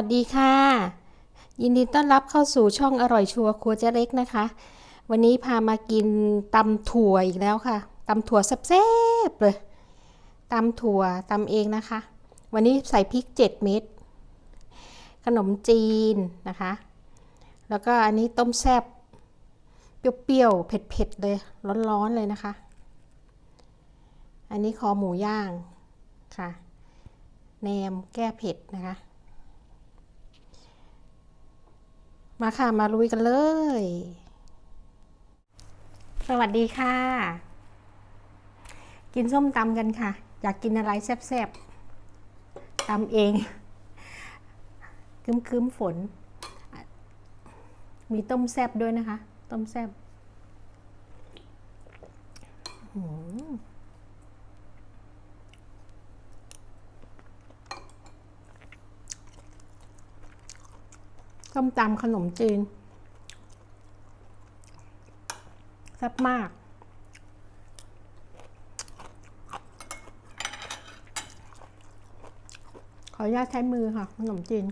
สวัสดีค่ะ ยินดีต้อนรับเข้าสู่ช่องอร่อยชัวร์ครัวเจ๊เล็กนะคะ วันนี้พามากินตำถั่วอีกแล้วค่ะตำถั่วแซ่บๆเลยตำถั่วตำเองนะคะ วันนี้ใส่พริก 7 เม็ดขนมจีนนะคะ แล้วก็อันนี้ต้มแซ่บเปรี้ยวๆเผ็ดๆเลยร้อนๆเลยนะคะ อันนี้คอหมูย่างค่ะแหนมแก้เผ็ดนะคะ มาค่ะ มาลุยกันเลย สวัสดีค่ะ กินส้มตำกันค่ะ อยากกินอะไรแซ่บๆตำเองคืมคืมๆฝน มีต้มแซ่บด้วยนะคะ ต้มแซ่บอื้อหือ ส้มตำขนมจีนแซ่บมาก ขออนุญาตใช้มือค่ะ ขนมจีน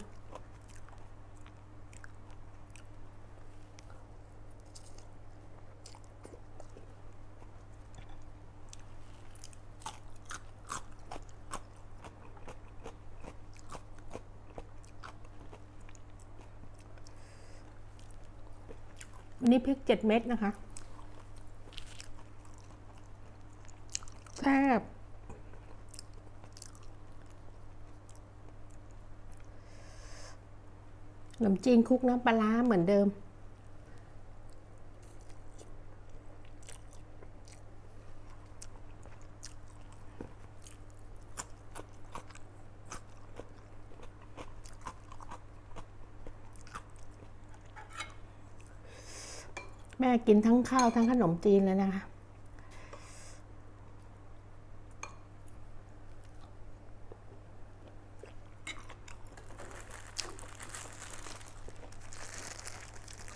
นี่พริกเจ็ดเม็ดนะคะแซ่บขนมจีนคุกน้ำปลาร้าเหมือนเดิม แม่กินทั้งข้าวทั้งขนมจีนเลยนะคะ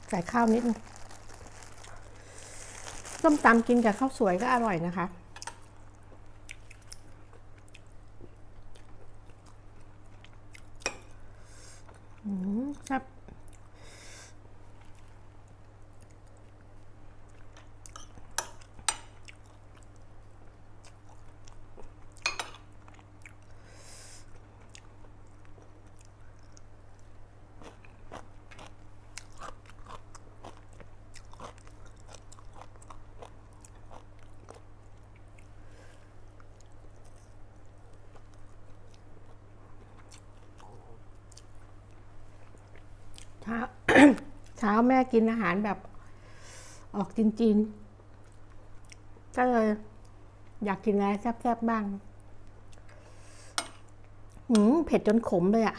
ใส่ข้าวนิดนึงส้มตำกินกับข้าวสวยก็อร่อยนะคะ อืมครับ เช้า เช้าแม่กินอาหารแบบออกจีนๆก็เลยอยากกินอะไรแซ่บๆบ้างหืมเผ็ดจนขมเลยอะ่ะ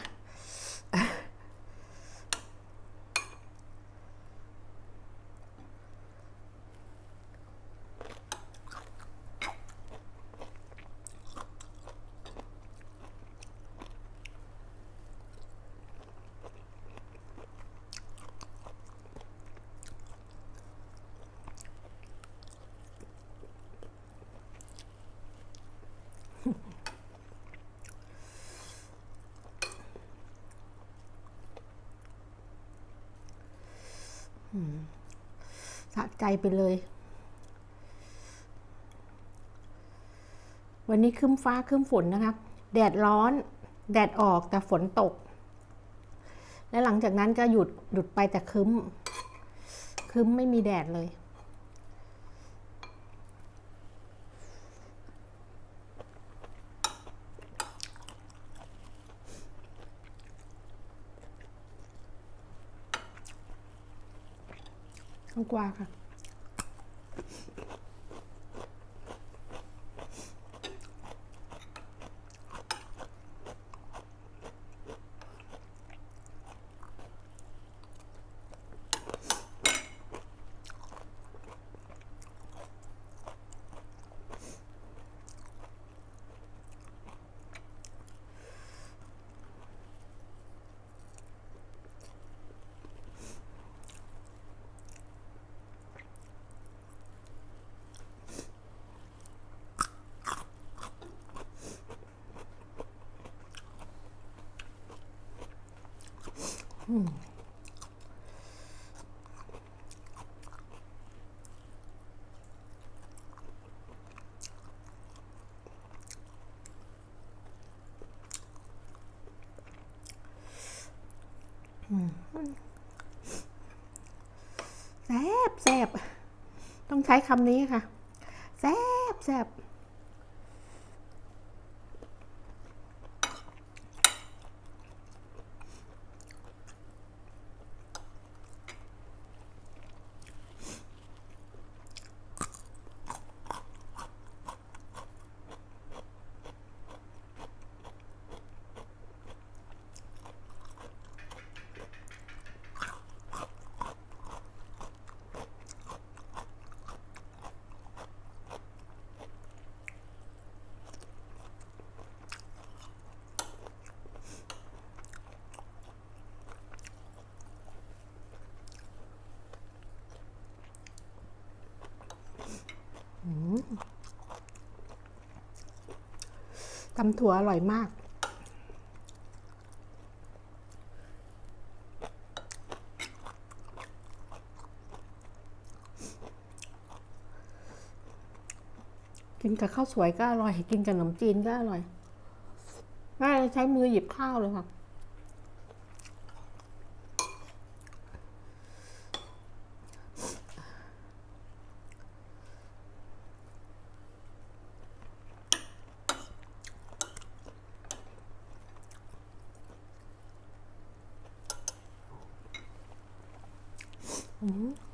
สะใจไปเลย วันนี้คึ้มฟ้าคึ้มฝนนะคะ แดดร้อน แดดออกแต่ฝนตก และหลังจากนั้นก็หยุดหยุดไปแต่คึ้ม คึ้มไม่มีแดดเลย ข้าง แซบแซบต้องใช้คำนี้ค่ะ แซบแซบ ตำถั่วอร่อยมาก กินกับข้าวสวยก็อร่อย กินกับขนมจีนก็อร่อยแม่ใช้มือหยิบข้าวเลยค่ะ โ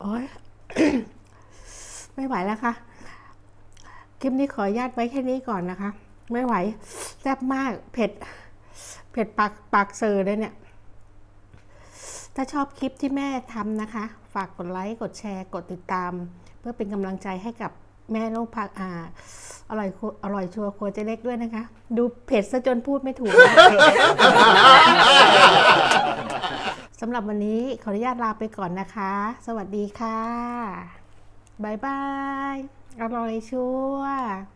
โอ้ย ไม่ไหวแล้วค่ะ คลิปนี้ขออนุญาตไว้แค่นี้ก่อนนะคะ ไม่ไหว แซ่บมาก เผ็ด เผ็ดปากปากเซอร์เลยเนี่ย ถ้าชอบคลิปที่แม่ทำนะคะ ฝากกดไลค์ กดแชร์ กดติดตาม เพื่อเป็นกำลังใจให้กับแม่ลูกพักอ่าอร่อยอร่อยชัวร์ครัวเจ๊เล็กด้วยนะคะ ดูเผ็ดซะจนพูดไม่ถูก สำหรับวันนี้ขออนุญาตลาไปก่อนนะคะ สวัสดีค่ะ บายบาย อร่อยชัวร์